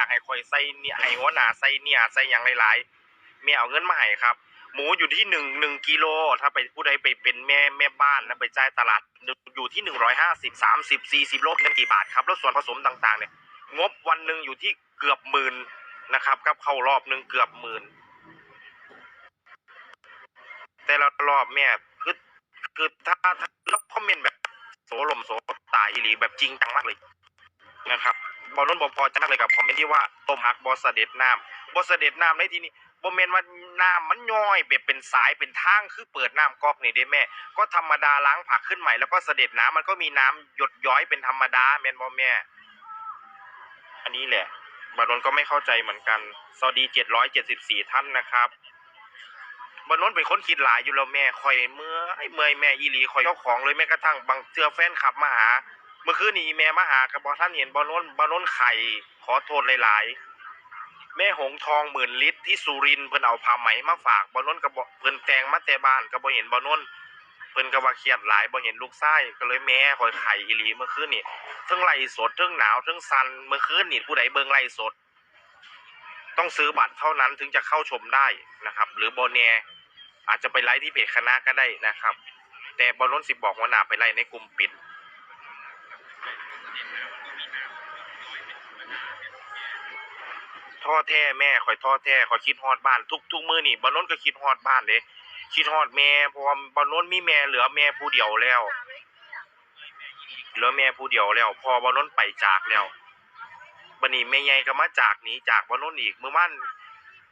อยากให้คอยใส่เนี่ยให้หัวหน้าใส่เนี่ยใส่อย่างหลายๆแม่เอาเงินมาให้ครับ หมูอยู่ที่หนึ่งหนึ่งกิโลถ้าไปผู้ใดไปเป็นแม่แม่บ้านแล้วไปจ่ายตลาดอยู่ที่หนึ่งร้อยห้าสิบสามสิบสี่สิบโลเป็นกี่บาทครับแล้วส่วนผสมต่างๆเนี่ยงบวันหนึ่งอยู่ที่เกือบหมื่นนะครับกับเข้ารอบหนึ่งเกือบหมื่นแต่ละรอบแม่คือคือถ้าถ้าคอมเมนต์แบบโสลมโสตายอีหลีแบบจริงจังมากเลยนะครับ บอลนุ่นบอพอจะนักเลยกับคอมเมนต์ที่ว่าต้มหักบอสเด็ดน้ำบอสเด็ดน้ำในที่นี้บอมเมนว่าน้ำมันย่อยแบบเป็นสายเป็นทางคือเปิดน้ำก๊อกนี่ได้แม่ ก็ธรรมดาล้างผักขึ้นใหม่แล้วก็เสด็จน้ำมันก็มีน้ำหยดย้อยเป็นธรรมดาแมนบอแม่ อันนี้แหละบานนท์ก็ไม่เข้าใจเหมือนกันสวัสดีเจ็ดร้อยเจ็ดสิบสี่ท่านนะครับบานนท์เป็นคนคิดหลายอยู่แล้วแม่คอยเมื่อยเมื่อยแม่อีหลีคอยเจ้าของเลยแม้กระทั่งบางเจอแฟนขับมาหา เมื่อคืนนี้แม่มาหากับบอท่านเห็นบานนท์บานนท์ไข่ขอโทษหลายๆ แม่หงทองหมื่นลิตรที่สุรินเพิ่นเอาผ้าไหมมาฝากบานนท์กับบเพิ่นแต่งมาแต่บ้านกับ่เห็นบานนท์เพิ่นก็ว่าเครียดหลายบ่เห็นลูกชายก็เลยแม่คอยไข่อีหลีเมื่อคืนนี้เทั้งไล่สดทั้งหนาวทั้งซันเมื่อคืนนี่ผู้ใดเบิ่งไล่สด ต้องซื้อบัตรเท่านั้นถึงจะเข้าชมได้นะครับ หรือโบเนอาจจะไปไลฟ์ที่เพจคณะก็ได้นะครับ แต่บอลล้นสิบบอกว่าหนาไปไล่ในกลุ่มปิด ท่อแท้แม่คอยท่อแท้คอยคิดฮอดบ้าน ทุกทุกมือนี่บอลล้นก็คิดฮอดบ้านเลยคิดฮอดแม่เพราะว่าบอลล้นมีแม่เหลือแม่ผู้เดียวแล้วเหลือแม่ผู้เดียวแล้ว พอบอลน้นไปจากแล้วบันนี้แม่ใหญ่ก็มาจากหนี้จากบอลน้นอีกเมื่อวาน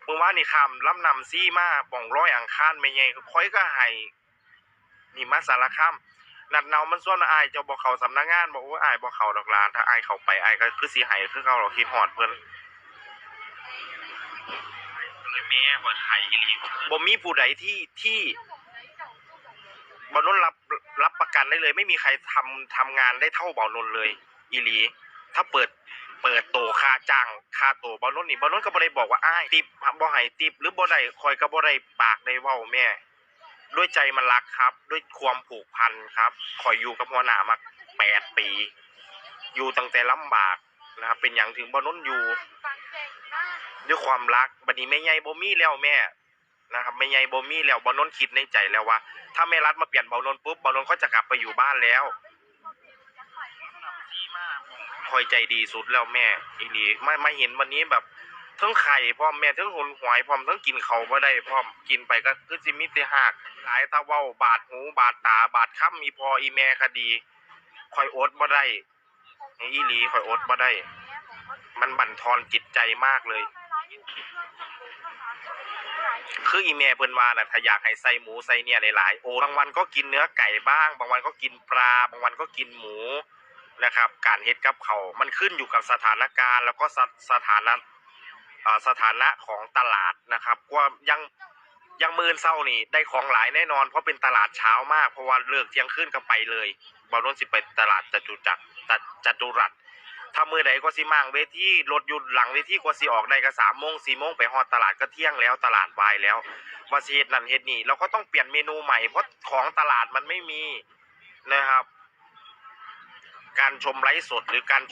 เมื่อวานนี่คำล้ำนำซี่มาป่องร้อยอังคารแม่ใหญ่ค่อยก็ให้นี่มาสารคาม นัดเนามันส่วนว่าอายเจ้าบอกเขาสำนักงานบอกว่าอายบอกเขาดอกลานถ้าอายเขาไปอายก็คือสีหายคือเขาเราคิดฮอดเพิ่นก็เลยแม่บ่ไทยอีหลีบ่มีผู้ใดที่ที่บอลนนรับรับประกันได้เลย ไม่มีใครทำทำงานได้เท่าบอลนนเลย อีหลี ถ้าเปิดเปิดโตค่าจ้างค่าโตบอลนนนี่บอลนนก็บ่ได้บอกว่าอ้ายติปบ่ให้ติปหรือบ่ได้คอยก็บ่ได้ปากได้เว้าแม่ ด้วยใจมันรักครับ ด้วยความผูกพันครับคอยอยู่กับหัวหน้ามาแปดปี อยู่ตั้งแต่ลำบากนะครับเป็นอย่างถึงบอลนนอยู่ ด้วยความรักบัดนี้แม่ใหญ่บ่มีแล้วแม่นะครับแม่ใหญ่บ่มีแล้วบอลนนคิดในใจแล้วว่า ถ้าแม่รัดมาเปลี่ยนบอลนนปุ๊บบอลนนก็จะกลับไปอยู่บ้านแล้วคอยใจดีสุดแล้วแม่อีนีไมามาเห็นวันนี้แบบทั้งไข่พร้อมแม่ทั้งหุนหวยพร้อมทั้งกินเขาบ่ได้พร้อมกินไปก็คือสิมีแต่หัก หลายตาเว้าบาดหูบาดตา บาดค่ำมีพออีแม่คดีคอยอดบ่ได้อีหลีคอยอดบ่ได้ มันบั่นทอนจิตใจมากเลย คืออีเมลเพิ่นว่าน่ะถ้าอยากให้ใส่หมูใส่เนี่ยหลายๆโอ้บางวันก็กินเนื้อไก่บ้าง บางวันก็กินปลา บางวันก็กินหมูนะครับ การเฮ็ดกับเขามันขึ้นอยู่กับสถานการณ์ แล้วก็สถานะอ่าสถานะของตลาดนะครับว่ายัง ยังมือนเศร้านี่ได้ของหลายแน่นอน เพราะเป็นตลาดเช้ามากเพราะว่าเลิกเที่ยงคืนก็ไปเลยบอลนนสิไปตลาดจตุจักรจตุรัสถ้ามือใดก็สิมั่งเวทีรถหยุดหลังเวทีก็สิออกได้ก็สามโมงสี่โมงไปฮอดตลาดก็เที่ยงแล้วตลาดวายแล้วว่าเฮ็ดนั่นเฮ็ดนี่เราก็ต้องเปลี่ยนเมนูใหม่เพราะของตลาดมันไม่มีนะครับ การชมไลฟ์สดหรือการ